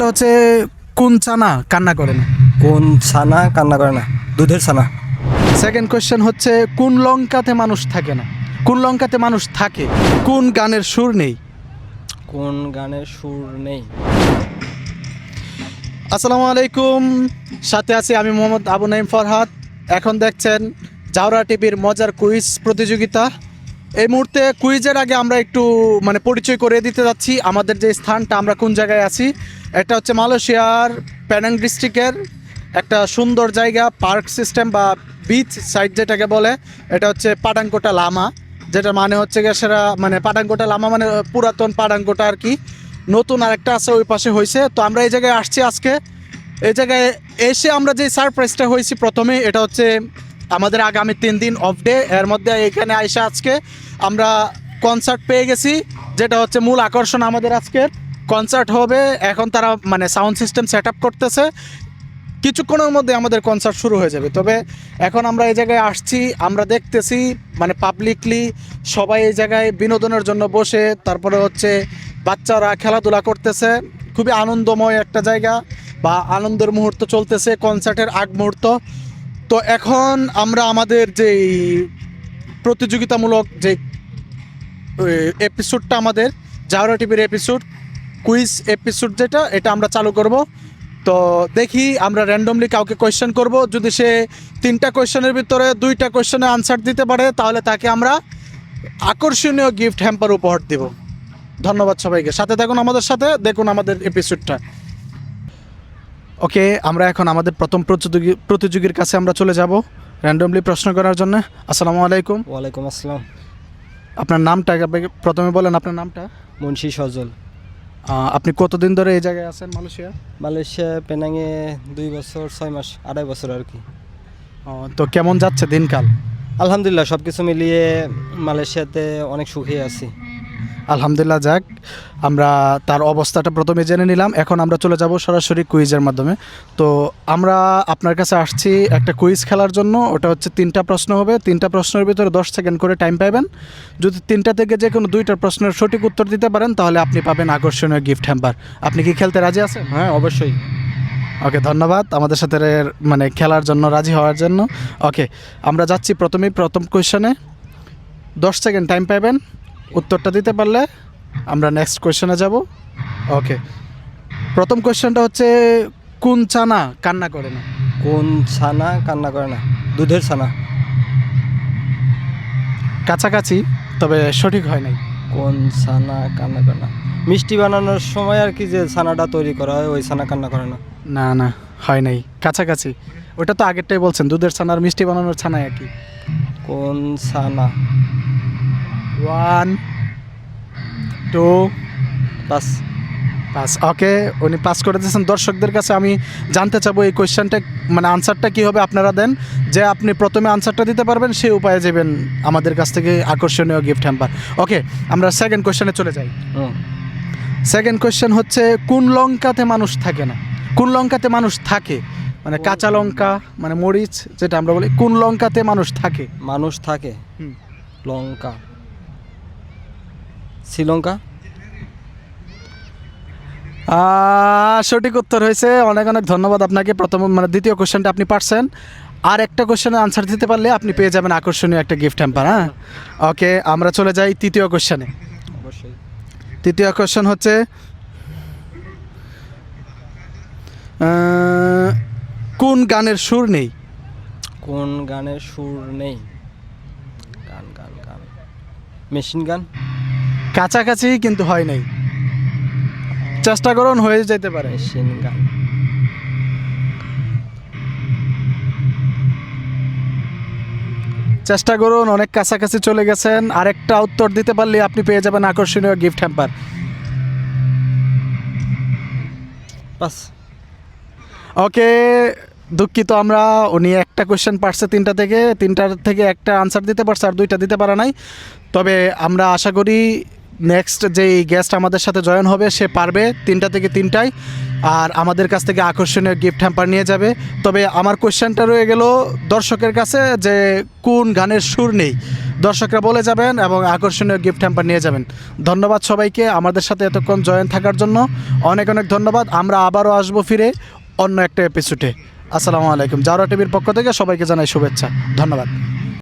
কোয়েশ্চেনটা হচ্ছে কোন চানা কান্না করে না? কোন ছানা কান্না করে না? দুধের ছানা। সেকেন্ড কোয়েশ্চেন হচ্ছে কোন লঙ্কাতে মানুষ থাকে না? কোন লঙ্কাতে মানুষ থাকে? কোন গানের সুর নেই? কোন গানের সুর নেই? আসসালামু আলাইকুম। সাথে আছি আমি মোহাম্মদ আবু নাইম ফরহাদ। এখন দেখছেন জাওরা টিভির মজার কুইজ প্রতিযোগিতা। এই মুহূর্তে কুইজের আগে আমরা একটু মানে পরিচয় করে দিতে যাচ্ছি। আমাদের যে স্থানটা আমরা কোন জায়গায় আছি? এটা হচ্ছে মালয়েশিয়ার প্যানাং ডিস্ট্রিক্টের একটা সুন্দর জায়গা পার্ক সিস্টেম বা বিচ সাইড যেটাকে বলে, এটা হচ্ছে পাটাঙ্কোটা লামা যেটা মানে হচ্ছে গিয়ে সেটা মানে পাটাঙ্কোটা লামা মানে পুরাতন পাটাঙ্কোটা আর কি। নতুন আরেকটা আছে ওই পাশে হয়েছে তো আমরা এই জায়গায় আসছি আজকে। এই জায়গায় এসে আমরা যে সারপ্রাইজটা হয়েছি প্রথমে, এটা হচ্ছে আমাদের আগামী তিন দিন অফ ডে এর মধ্যে এখানে আইসা আজকে আমরা কনসার্ট পেয়ে গেছি, যেটা হচ্ছে মূল আকর্ষণ আমাদের আজকের। কনসার্ট হবে, এখন তারা মানে সাউন্ড সিস্টেম সেট আপ করতেছে। কিছুক্ষণের মধ্যে আমাদের কনসার্ট শুরু হয়ে যাবে। তবে এখন আমরা এই জায়গায় আসছি, আমরা দেখতেছি মানে পাবলিকলি সবাই এই জায়গায় বিনোদনের জন্য বসে, তারপরে হচ্ছে বাচ্চারা খেলাধুলা করতেছে। খুবই আনন্দময় একটা জায়গা বা আনন্দের মুহূর্ত চলতেছে কনসার্টের আগ মুহূর্ত। তো এখন আমরা আমাদের যেই প্রতিযোগিতামূলক যে এপিসোডটা আমাদের জাওরা টিভির এপিসোড কুইজ এপিসোড যেটা এটা আমরা চালু করব। তো দেখি আমরা র্যান্ডমলি কাউকে কোয়েশ্চেন করব। যদি সে তিনটা কোয়েশ্চেনের ভিতরে দুইটা কোয়েশ্চেনে আনসার দিতে পারে তাহলে তাকে আমরা আকর্ষণীয় গিফট হ্যাম্পার উপহার দেব। ধন্যবাদ সবাইকে। সাথে থাকুন আমাদের সাথে দেখুন আমাদের এপিসোডটা ওকে আমরা এখন আমাদের প্রথম প্রতিযোগী প্রতিযোগীর কাছে আমরা চলে যাব র্যান্ডমলি প্রশ্ন করার জন্য। আসসালামু আলাইকুম। ওয়ালাইকুম আসসালাম। আপনার নামটা প্রথমে বলেন আপনার নামটা? মুন্সি সজল। আপনি কতদিন ধরে এই জায়গায় আছেন মালয়েশিয়া? মালয়েশিয়া পেনাঙে দুই বছর ছয় মাস আড়াই বছর আর কি। তো কেমন যাচ্ছে দিনকাল? আলহামদুলিল্লাহ সব কিছু মিলিয়ে মালয়েশিয়াতে অনেক সুখী আছি। আলহামদুলিল্লাহ যাক আমরা তার অবস্থাটা প্রথমে জেনে নিলাম। এখন আমরা চলে যাব সরাসরি কুইজের মাধ্যমে। তো আমরা আপনার কাছে আসছি একটা কুইজ খেলার জন্য। ওটা হচ্ছে তিনটা প্রশ্ন হবে। তিনটা প্রশ্নের ভিতরে দশ সেকেন্ড করে টাইম পাবেন যদি তিনটা থেকে যে কোনো দুইটা প্রশ্নের সঠিক উত্তর দিতে পারেন তাহলে আপনি পাবেন আকর্ষণীয় গিফট হ্যাম্পার আপনি কি খেলতে রাজি আছেন? হ্যাঁ অবশ্যই। ওকে ধন্যবাদ আমাদের সাথে মানে খেলার জন্য রাজি হওয়ার জন্য। ওকে আমরা যাচ্ছি প্রথমেই প্রথম কোয়েশনে দশ সেকেন্ড টাইম পাবেন উত্তরটা দিতে পারলে আমরা নেক্সট কোয়েশনে যাব। ওকে প্রথম কোয়েশ্চেনটা হচ্ছে কোন ছানা কান্না করে না? কোন ছানা কান্না করে না? দুধের ছানা। কাছাকাছি তবে সঠিক হয় নাই। কোন ছানা কান্না করে না? মিষ্টি বানানোর সময় আর কি যে ছানাটা তৈরি করা হয় ওই ছানা কান্না করে না। না না হয় নাই। কাছাকাছি। ওটা তো আগেরটাই বলছেন দুধের ছানা আর মিষ্টি বানানোর ছানা একই। কোন ছানা? One two bus pass okay উনি পাস করে দিয়েছেন। দর্শকদের কাছে আমি জানতে চাবো এই কোয়েশ্চেনটা মানে আনসারটা কী হবে আপনারা দেন। যে আপনি প্রথমে আনসারটা দিতে পারবেন সেই উপায়ে যাবেন আমাদের কাছ থেকে আকর্ষণীয় গিফট হ্যাম্পার ওকে আমরা সেকেন্ড কোয়েশ্চেনে চলে যাই। সেকেন্ড কোয়েশ্চেন হচ্ছে কোন লঙ্কাতে মানুষ থাকে না? কোন লঙ্কাতে মানুষ থাকে? মানে কাঁচা লঙ্কা মানে মরিচ যেটা আমরা বলি কোন লঙ্কাতে মানুষ থাকে? মানুষ থাকে। লঙ্কা। শ্রীলঙ্কা। সঠিক উত্তর হয়েছে অনেক অনেক ধন্যবাদ আপনাকে। প্রথম মানে দ্বিতীয় কোশ্চেনটা আপনি পারছেন। আর একটা কোশ্চেনের আনসার দিতে পারলে আপনি পেয়ে যাবেন আকর্ষণীয় একটা গিফট হ্যাম্পার হ্যাঁ? ওকে আমরা চলে যাই তৃতীয় কোশ্চেনে অবশ্যই। তৃতীয় কোশ্চেন হচ্ছে কোন গানের সুর নেই? কোন গানের সুর নেই? গান গান গান। Machine gun? কাছাকাছি কিন্তু হয় নাই। চেষ্টা করুন হয়ে যেতে পারে। চেষ্টা করুন অনেক কাছাকাছি চলে গেছেন। আরেকটা উত্তর দিতে পারলে আপনি পেয়ে যাবেন আকর্ষণীয় গিফট হ্যাম্পার বাস। ওকে দুঃখিত আমরা। উনি একটা কোয়েশ্চেন পারছে তিনটা থেকে। তিনটার থেকে একটা আনসার দিতে পারছে আর দুইটা দিতে পারা নাই। তবে আমরা আশা করি নেক্সট যেই গেস্ট আমাদের সাথে জয়েন হবে, সে পারবে তিনটা থেকে তিনটায়। আর আমাদের কাছ থেকে আকর্ষণীয় গিফট হ্যাম্পার নিয়ে যাবে। তবে আমার কোয়েশ্চেনটা রয়ে গেল দর্শকের কাছে যে কোন গানের সুর নেই। দর্শকরা বলে যাবেন এবং আকর্ষণীয় গিফট হ্যাম্পার নিয়ে যাবেন। ধন্যবাদ সবাইকে আমাদের সাথে এতক্ষণ জয়েন থাকার জন্য। অনেক অনেক ধন্যবাদ। আমরা আবারও আসব ফিরে অন্য একটা এপিসোডে আসসালামু আলাইকুম। জাওরা টিভির পক্ষ থেকে সবাইকে জানাই শুভেচ্ছা। ধন্যবাদ।